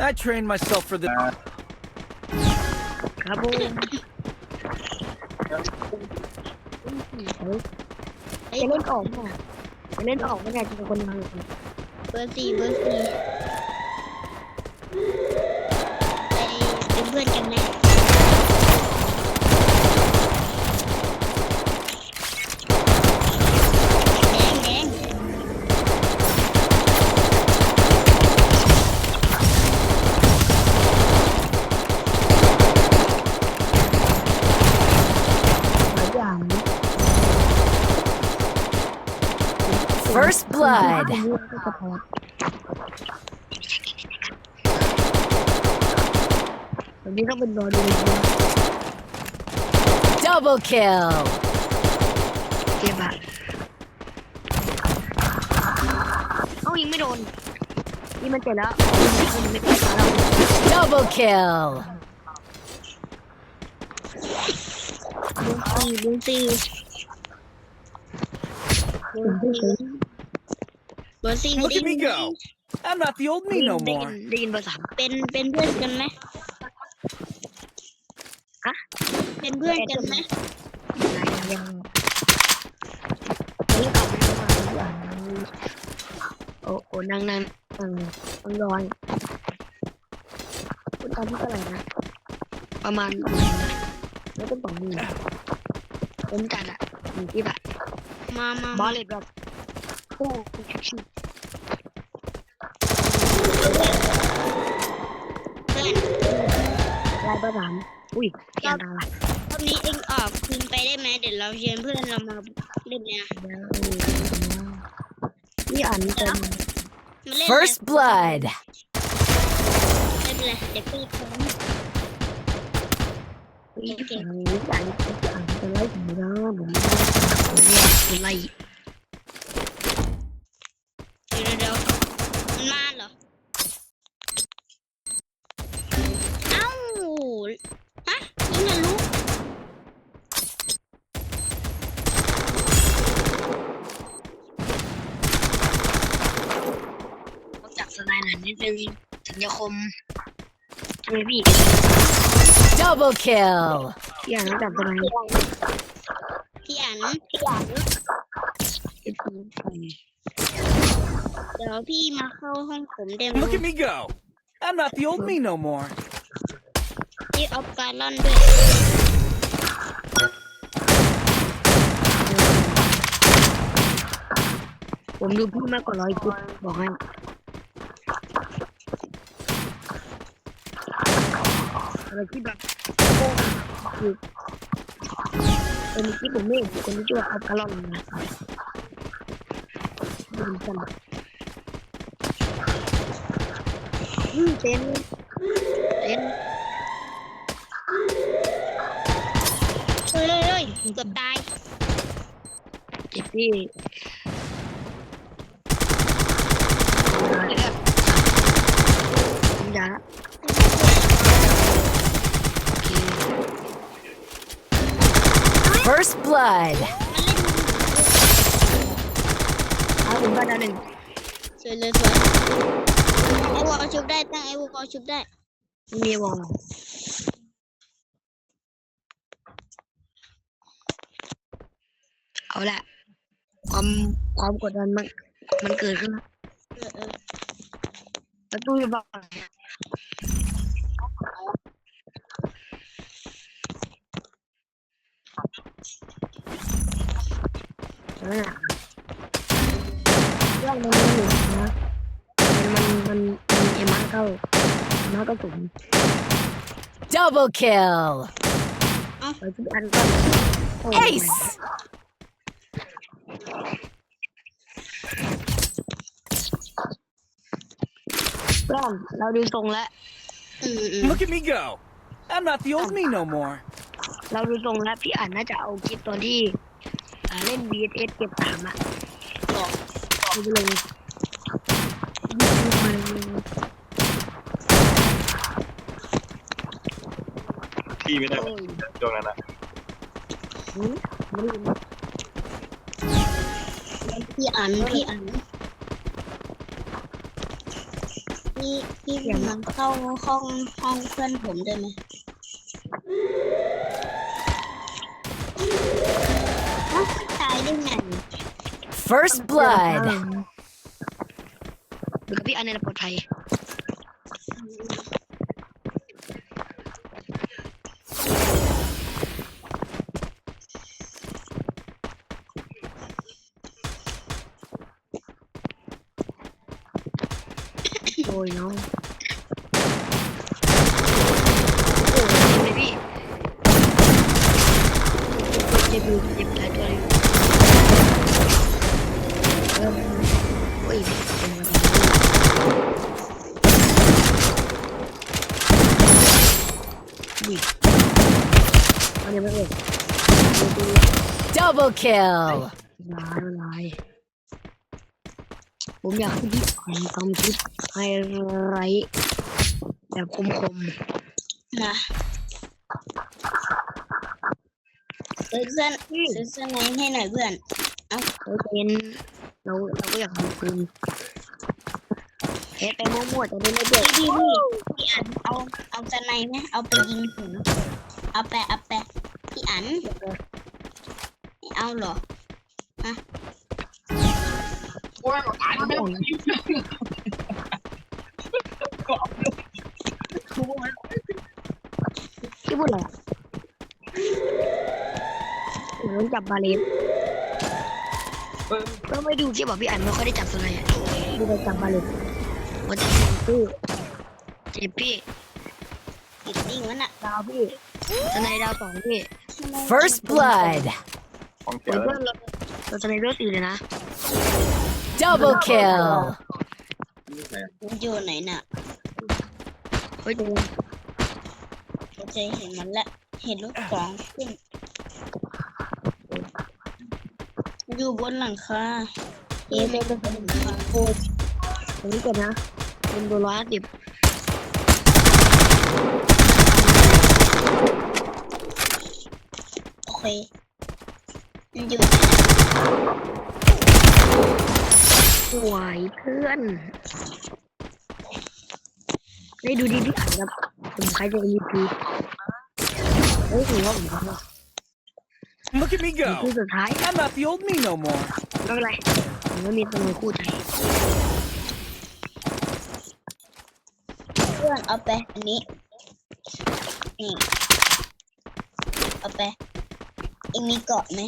I trained myself for the. ครับผมเฮ้ยจะเล่นออกป่ะจะเล่นออกไม่ได้จะเป็นคนมาเบอร์สี่เบอร์สี่ไปเป็นเพื่อนกันไหมแดงแดง หลายอย่าง First blood. ก็สะพอวันนี้ต้องเป็นรอดู Double kill. เก็บอะเอ้ายิงไม่โดนนี่มันเจ็บแล้วยิงไม่ได้ขาเรา Double kill. เบอร์สี่เบอร์ สี่เบอร์สี่ Look at me go. I'm not the old me no ได้ยิน more. ได้ยินภาษามเป็นเป็นเพื่อนกันไหมฮะ เป็นเพื่อนกันไหมยังยังกลับมาโอ้โอ้นั่งนั่งนั่งนั่งร้อนคุณตอนที่เท่าไหร่นะ ประมาณแล้วก็สองหมื่นผมจัดอะหนึ่งที่แบบมามาบอมาลเลตแบบโอ้ชิวเประสามอุ้ยเสียงดังละรอบนี้เองออกคืนไปได้ไหมเดี๋ยวเราเชิญเพื่อนเรามาเล่นเนี่ยนี่อ่านเป็นมาเล่น First blood. ไม่เป็นไรเดี๋ยวพี่พร้อมนี่เก่งนี่อ่านอ่านเป็นไรผมนะผมเป็นไร เดี๋ยวเดี๋ยวมันมาเหรอ เอ้า ฮะนี่นะลูก นอกจากสไนหนังนิดนึง ถึงจะคมใช่ไหมพี่ Double kill. พี่อ่านนอกจากสไนพี่อันพี่อ่านเอ็ดพีเดี๋ยวพี่มาเข้าห้องผมได้ไหม Look at me go. I'm not the old me no more. พี่เอาการล่อนด้วย ผมดูพี่มากกว่าร้อยคลิปบอกให้ อะไรที่แบบโอ้คือเป็นที่ผมไม่เห็นคนที่ชื่อว่าอัลคาลอนนะดูกันอืมเต้นเต้นเฮ้ยเฮ้ยเฮ้ยเกือบตายเจ็บพี่ยา First blood. เอาผมบ้านหนึ่ง สวยเลย สวยไอ้วอลชุบได้ตั้งไอ้วอลชุบได้มีวงเอาละความความกดดันมันมันเกิดขึ้นแล้วเออเออแล้วตู้จะบอก อะไรอะเออเรื่องมันมีอยู่นะ มันมันมันมีเอ็มมันเข้าน้อยก็สูง Double kill. ไปทุกอันก็โอ้ย Ace. เพื่อนเราดูทรงแล้ว อืมอืม Look at me go. I'm not the old me no more. เราดูทรงแล้วพี่อ่านน่าจะเอาคลิปตอนที่อ่า เล่น VSS เก็บสามอะบอกดูไปเลยดูไปเลยพี่ไม่ได้โอ้ยช่วงนั้นอะหืมไม่ได้ยินพี่อันพี่อันพี่พี่เดี๋ยวมันเข้าห้องห้องเพื่อนผมได้ไหมเอ้าตายได้ไง First blood. อยู่กับพี่อันในระปลอดภัยโอ้ยน้องโอ้ยเจ็บเลยพี่เจ็บอยู่เจ็บหลายตัวเลยเออโอ้ยเป็นวันนี้ อุ้ยเอาเดี๋ยวไม่เอ่ยดูดู Double kill. ลายลายผมอยากให้พี่อ่านคำคิดไฮไลท์แบบคมนะซื้อเสื้อซื้อเสื้อในให้หน่อยเพื่อนๆเขาเป็นเราเราก็อยากทำคืนเฮ็ดไปมั่วๆจะได้ไม่เบื่อพี่พี่พี่พี่อันเอาเอาเสื้อในไหมเอาไปยิงหัวเอาแปะเอาแปะพี่อัน เอาเหรอพี่พูดอะไรอะเหมือนจับบาเลนก็ไม่ดูที่บอกพี่อันไม่ค่อยได้จับตัวไหนอะดูไปจับบาเลนมันจะพี่เจ็บพี่ติดนิ่งวะน่ะดาวพี่ทนายดาวสองพี่ First blood. ของเสีเดี๋ยยวแล้วเพื่อนเราเราทนายเลือดสี่เลยนะ Double kill. มันอยู่ไหนน่ะเฮ้ยดูโอเคเห็นมันแล้วเห็นลูกสองขึ้นอยู่บนหลังคาเอ๊ะเป็นบนหลังคาตรงนี้ก่อนนะเป็นโดนร้อยห้าสิบโอเค มันอยู่สวยเพื่อนได้ดูดีพี่อ่านครับ ผมใครจะมีพีเฮ้ยถือว่าผมทำแล้ว Look at me คือ go. สุดท้าย I'm not the old me no more. ไม่เป็นไรผมไม่มีตัวคู่ใจเพื่อนเอาไปอันนี้ นี่ เอาไปเองมีเกาะไหม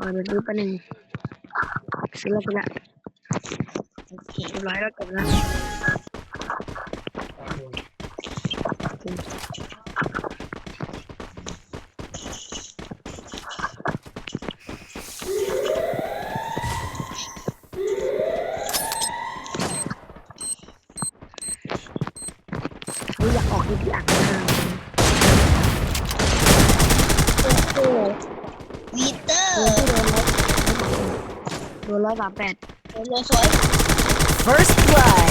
มาเดี๋ยวดูแป๊บนึงซื้อแล้วซื้อแล้วโอเคเรียบร้อยแล้วจบแล้ว ไม่อยากออกที่พี่อ่านมาก โอ้โหวีเตอร์ โดนร้อยสามแปดสวยสวย First blood.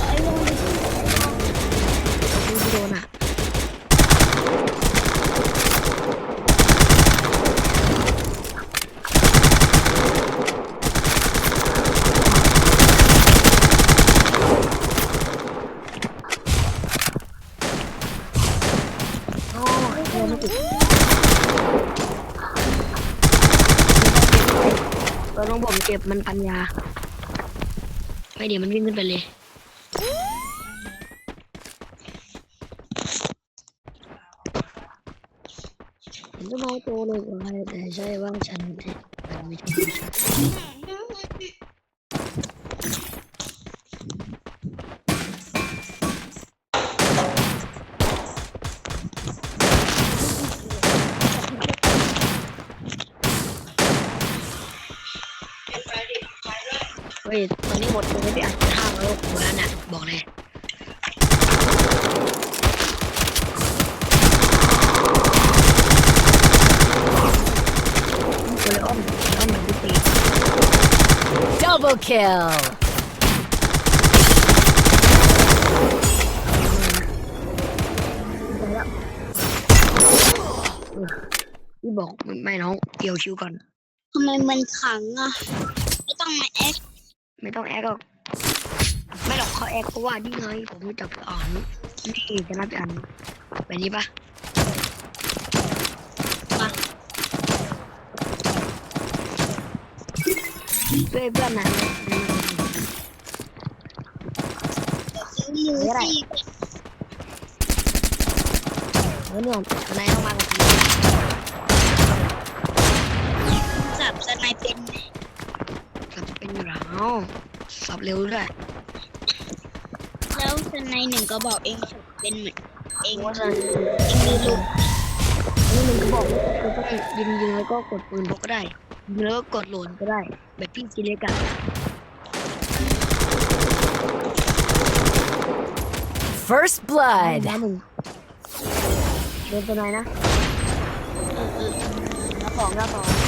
ไอ้ลง ดูที่โดนอะ โอ้ยโดนไม่ติด เราต้องผมเก็บมันปัญญาไม่เดี๋ยวมันวิ่งขึ้นไปเลย ผมจะมาตัวเลยว่าแต่ใช่ว่าฉันที่มันไม่ใช่ฉันเฮ้ย ตอนนี้หมดตัวไม่ไปอ่านข้าวแล้วหมดแล้วน่ะบอกเลยตัวเลยอ้อมอ้อมเหมือนพี่ตี Double kill. พี่บอกไม่น้องเกี่ยวคิวก่อน ทำไมมันขังอะ ไม่ต้องมาแอค ไม่ต้องแอคหรอกไม่หรอกเขาแอคก็ว่านี่ไงผมรู้จักพี่อ่านนี่จะนับอ่านแบบนี้ปะมาเพื่อนเพื่อนนะซื้อหมูไม่ได้สี่เออเนี่ยนายต้องมากับผม อยู่แล้วสับเร็วด้วยแล้วสไนหนึ่งก็บอกเองสับเป็นเหมือนเองว่าเอจะงมีลูกนี่มึงก็บอกว่าคือต้องยิงยิงแล้วก็กดปืนพกก็ได้ยิงแล้วก็กดโหลดก็ได้ แบบพี่จีเล็กอะ First blood. น้ำหนึ่งโดนตัวไหนนะแล้วสองแล้วสอง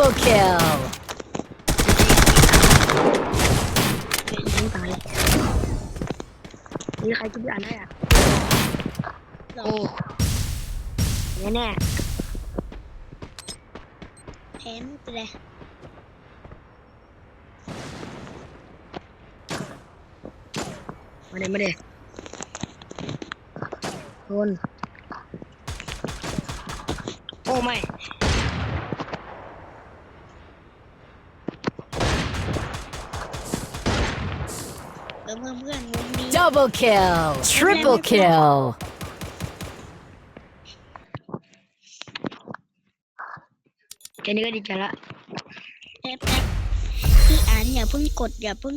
Double kill. ตายมีใครจะไปอ่านได้อะโอ้แน่แน่แพ้ไม่เป็นไรมาเดี๋ยวมาเดี๋ยวโดนโอ้ไม่ ออเพื่อนเพื่อนๆวงนี้ Double kill. Triple kill. แค่นี้ก็ดีใจละ แป๊บๆพี่อ่านอย่าเพิ่งกดอย่าเพิ่ง